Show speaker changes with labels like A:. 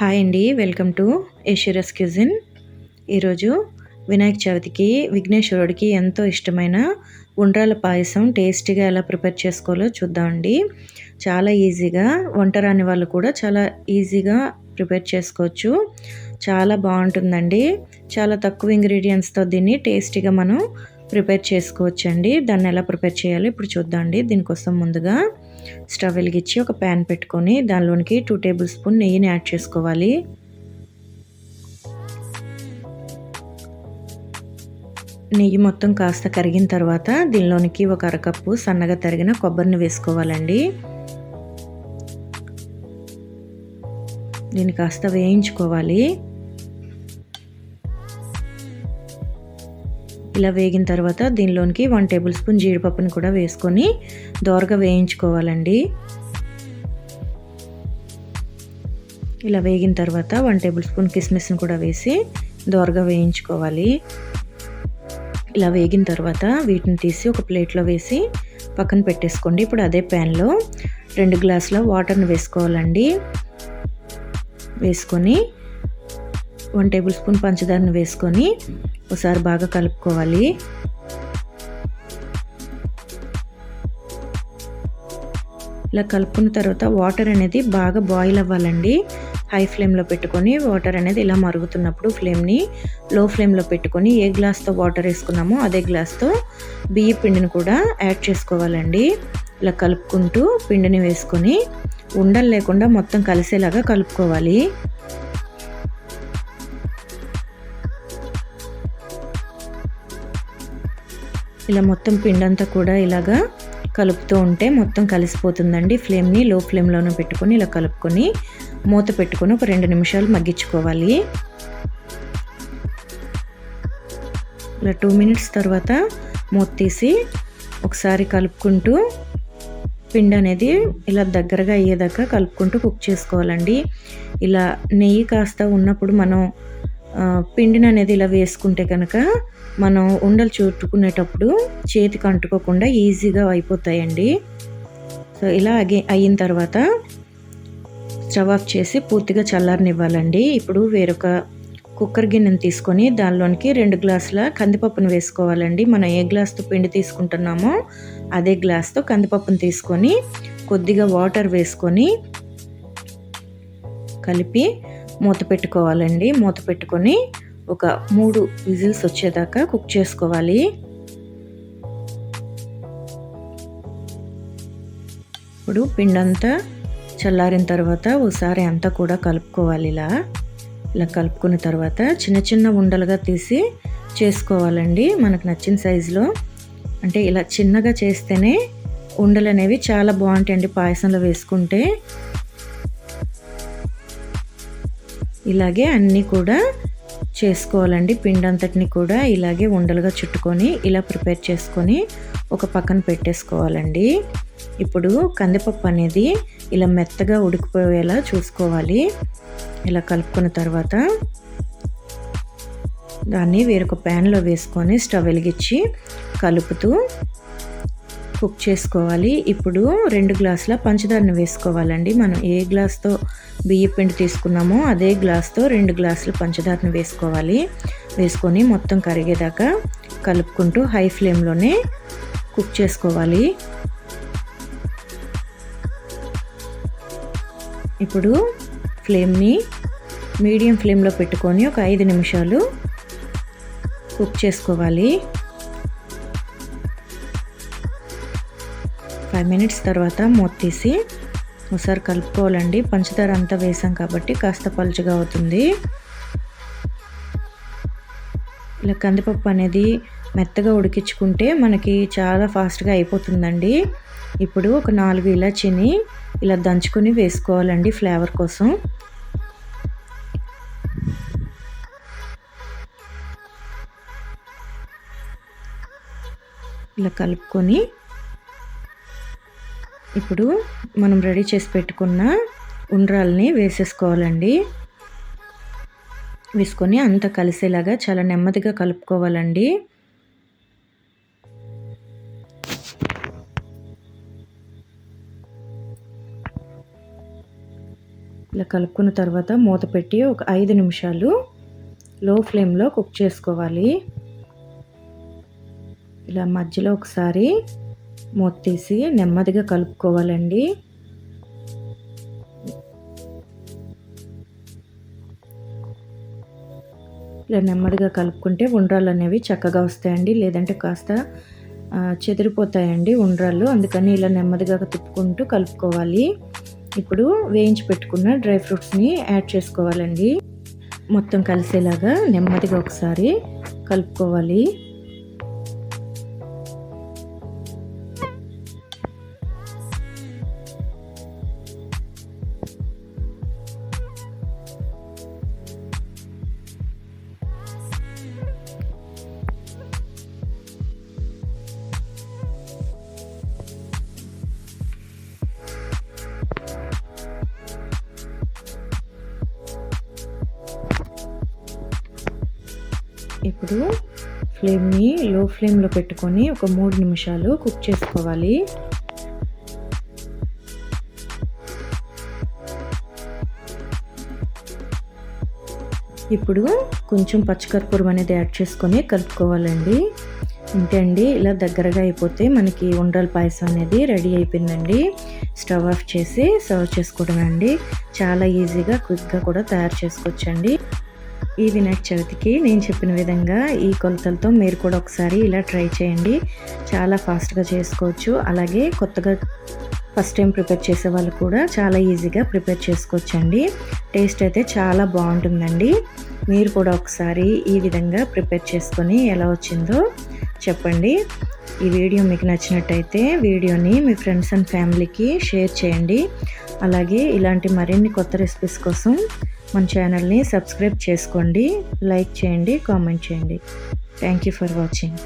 A: Hi అండి welcome to ఏషిరస్ cuisine. ఈరోజు వినాయక చవితికి విఘ్నేశ్వరుడికి ఎంతో ఇష్టమైన ఉండ్రాల పాయసం టేస్టీగా ఎలా ప్రిపేర్ చేసుకోవాలో చూద్దామండి చాలా ఈజీగా వంట రాని వాళ్ళు కూడా చాలా ఈజీగా ప్రిపేర్ చేసుకోవచ్చు. చాలా బాగుంటుందండి. చాలా తక్కువ ఇంగ్రీడియంట్స్తో దీన్ని టేస్టీగా మనం ప్రిపేర్ చేసుకోవచ్చండి. దాన్ని ఎలా ప్రిపేర్ చేయాలో ఇప్పుడు చూద్దామండి దీనికోసం ముందుగా స్టవ్ వెలిగించి ఒక ప్యాన్ పెట్టుకొని దానిలోనికి టూ టేబుల్ స్పూన్ నెయ్యిని యాడ్ చేసుకోవాలి. నెయ్యి మొత్తం కాస్త కరిగిన తర్వాత దీనిలోనికి ఒక అరకప్పు సన్నగా తరిగిన కొబ్బరిని వేసుకోవాలండి. దీన్ని కాస్త వేయించుకోవాలి. ఇలా వేగిన తర్వాత దీనిలోనికి వన్ టేబుల్ స్పూన్ జీడిపప్పుని కూడా వేసుకొని దోరగా వేయించుకోవాలండి. ఇలా వేగిన తర్వాత వన్ టేబుల్ స్పూన్ కిస్మిస్ని కూడా వేసి దోరగా వేయించుకోవాలి. ఇలా వేగిన తర్వాత వీటిని తీసి ఒక ప్లేట్లో వేసి పక్కన పెట్టేసుకోండి. ఇప్పుడు అదే ప్యాన్లో రెండు గ్లాసుల వాటర్ని వేసుకోవాలండి. వేసుకొని వన్ టేబుల్ స్పూన్ పంచదారను వేసుకొని ఒకసారి బాగా కలుపుకోవాలి. ఇలా కలుపుకున్న తర్వాత వాటర్ అనేది బాగా బాయిల్ అవ్వాలండి. హై ఫ్లేమ్లో పెట్టుకొని వాటర్ అనేది ఇలా మరుగుతున్నప్పుడు ఫ్లేమ్ని లో ఫ్లేమ్లో పెట్టుకొని ఏ గ్లాస్తో వాటర్ వేసుకున్నామో అదే గ్లాస్తో బియ్య పిండిని కూడా యాడ్ చేసుకోవాలండి. ఇలా కలుపుకుంటూ పిండిని వేసుకొని ఉండలు లేకుండా మొత్తం కలిసేలాగా కలుపుకోవాలి. ఇలా మొత్తం పిండంతా కూడా ఇలాగా కలుపుతూ ఉంటే మొత్తం కలిసిపోతుందండి. ఫ్లేమ్ని లో ఫ్లేమ్లోనే పెట్టుకొని ఇలా కలుపుకొని మూత పెట్టుకొని ఒక రెండు నిమిషాలు మగ్గించుకోవాలి. ఇలా టూ మినిట్స్ తర్వాత మూత తీసి ఒకసారి కలుపుకుంటూ పిండి అనేది ఇలా దగ్గరగా అయ్యేదాకా కలుపుకుంటూ కుక్ చేసుకోవాలండి. ఇలా నెయ్యి కాస్త ఉన్నప్పుడు మనం పిండిని అనేది ఇలా వేసుకుంటే కనుక మనం ఉండలు చుట్టుకునేటప్పుడు చేతికి అంటుకోకుండా ఈజీగా అయిపోతాయండి. సో ఇలా అగే అయిన తర్వాత స్టవ్ ఆఫ్ చేసి పూర్తిగా చల్లారనివ్వాలండి. ఇప్పుడు వేరొక కుక్కర్ గిన్నెను తీసుకొని దానిలోనికి రెండు గ్లాసుల కందిపప్పును వేసుకోవాలండి. మనం ఏ గ్లాస్తో పిండి తీసుకుంటున్నామో అదే గ్లాస్తో కందిపప్పును తీసుకొని కొద్దిగా వాటర్ వేసుకొని కలిపి మూత పెట్టుకోవాలండి. మూత పెట్టుకొని ఒక మూడు విజిల్స్ వచ్చేదాకా కుక్ చేసుకోవాలి. ఇప్పుడు పిండంతా చల్లారిన తర్వాత ఒకసారి అంతా కూడా కలుపుకోవాలి ఇలా. ఇలా కలుపుకున్న తర్వాత చిన్న చిన్న ఉండలుగా తీసి చేసుకోవాలండి. మనకు నచ్చిన సైజులో. అంటే ఇలా చిన్నగా చేస్తేనే ఉండలు అనేవి చాలా బాగుంటాయండి పాయసంలో వేసుకుంటే. ఇలాగే అన్నీ కూడా చేసుకోవాలండి. పిండి అంతటిని కూడా ఇలాగే ఉండలుగా చుట్టుకొని ఇలా ప్రిపేర్ చేసుకొని ఒక పక్కన పెట్టేసుకోవాలండి. ఇప్పుడు కందిపప్పు అనేది ఇలా మెత్తగా ఉడికిపోయేలా చూసుకోవాలి. ఇలా కలుపుకున్న తర్వాత దాన్ని వేరొక ప్యాన్లో వేసుకొని స్టవ్ వెలిగించి కలుపుతూ కుక్ చేసుకోవాలి. ఇప్పుడు రెండు గ్లాసుల పంచదారను వేసుకోవాలండి. మనం ఏ గ్లాస్తో బియ్య పిండి తీసుకున్నామో అదే గ్లాస్తో రెండు గ్లాసులు పంచదారను వేసుకోవాలి. వేసుకొని మొత్తం కరిగేదాకా కలుపుకుంటూ హై ఫ్లేమ్లోనే కుక్ చేసుకోవాలి. ఇప్పుడు ఫ్లేమ్ని మీడియం ఫ్లేమ్లో పెట్టుకొని ఒక ఐదు నిమిషాలు కుక్ చేసుకోవాలి. ఫైవ్ మినిట్స్ తర్వాత మూత తీసి ఒకసారి కలుపుకోవాలండి. పంచదార అంతా వేసాం కాబట్టి కాస్త పలుచగా అవుతుంది. ఇలా కందిపప్పు అనేది మెత్తగా ఉడికించుకుంటే మనకి చాలా ఫాస్ట్గా అయిపోతుందండి. ఇప్పుడు ఒక నాలుగు ఇలాచీని ఇలా దంచుకొని వేసుకోవాలండి ఫ్లేవర్ కోసం. ఇలా కలుపుకొని ఇప్పుడు మనం రెడీ చేసి పెట్టుకున్న ఉండ్రాల్ని వేసేసుకోవాలండి. వేసుకొని అంత కలిసేలాగా చాలా నెమ్మదిగా కలుపుకోవాలండి. ఇలా కలుపుకున్న తర్వాత మూత పెట్టి ఒక ఐదు నిమిషాలు లో ఫ్లేమ్లో కుక్ చేసుకోవాలి. ఇలా మధ్యలో ఒకసారి మూత తీసి నెమ్మదిగా కలుపుకోవాలండి. ఇలా నెమ్మదిగా కలుపుకుంటే ఉండ్రాలు అనేవి చక్కగా వస్తాయండి. లేదంటే కాస్త చెదిరిపోతాయండి ఉండ్రాళ్ళు. అందుకని ఇలా నెమ్మదిగా తిప్పుకుంటూ కలుపుకోవాలి. ఇప్పుడు వేయించి పెట్టుకున్న డ్రై ఫ్రూట్స్ని యాడ్ చేసుకోవాలండి. మొత్తం కలిసేలాగా నెమ్మదిగా ఒకసారి కలుపుకోవాలి. ఇప్పుడు ఫ్లేమ్ని లో ఫ్లేమ్లో పెట్టుకొని ఒక మూడు నిమిషాలు కుక్ చేసుకోవాలి. ఇప్పుడు కొంచెం పచ్చికర్పూరం అనేది యాడ్ చేసుకొని కలుపుకోవాలండి. ఇంతే అండి ఇలా దగ్గరగా అయిపోతే మనకి ఉండ్రాల పాయసం అనేది రెడీ అయిపోయిందండి. స్టవ్ ఆఫ్ చేసి సర్వ్ చేసుకోవడం అండి. చాలా ఈజీగా క్విక్గా కూడా తయారు చేసుకోవచ్చండి. ఈ వినాయక చవితికి నేను చెప్పిన విధంగా ఈ కొలతలతో మీరు కూడా ఒకసారి ఇలా ట్రై చేయండి. చాలా ఫాస్ట్గా చేసుకోవచ్చు. అలాగే కొత్తగా ఫస్ట్ టైం ప్రిపేర్ చేసే వాళ్ళు కూడా చాలా ఈజీగా ప్రిపేర్ చేసుకోవచ్చండి. టేస్ట్ అయితే చాలా బాగుంటుందండి. మీరు కూడా ఒకసారి ఈ విధంగా ప్రిపేర్ చేసుకొని ఎలా వచ్చిందో చెప్పండి. ఈ వీడియో మీకు నచ్చినట్టయితే వీడియోని మీ ఫ్రెండ్స్ అండ్ ఫ్యామిలీకి షేర్ చేయండి. అలాగే ఇలాంటి మరిన్ని కొత్త రెసిపీస్ కోసం మన ఛానల్ని సబ్స్క్రైబ్ చేసుకోండి లైక్ చేయండి కామెంట్ చేయండి. Thank you for watching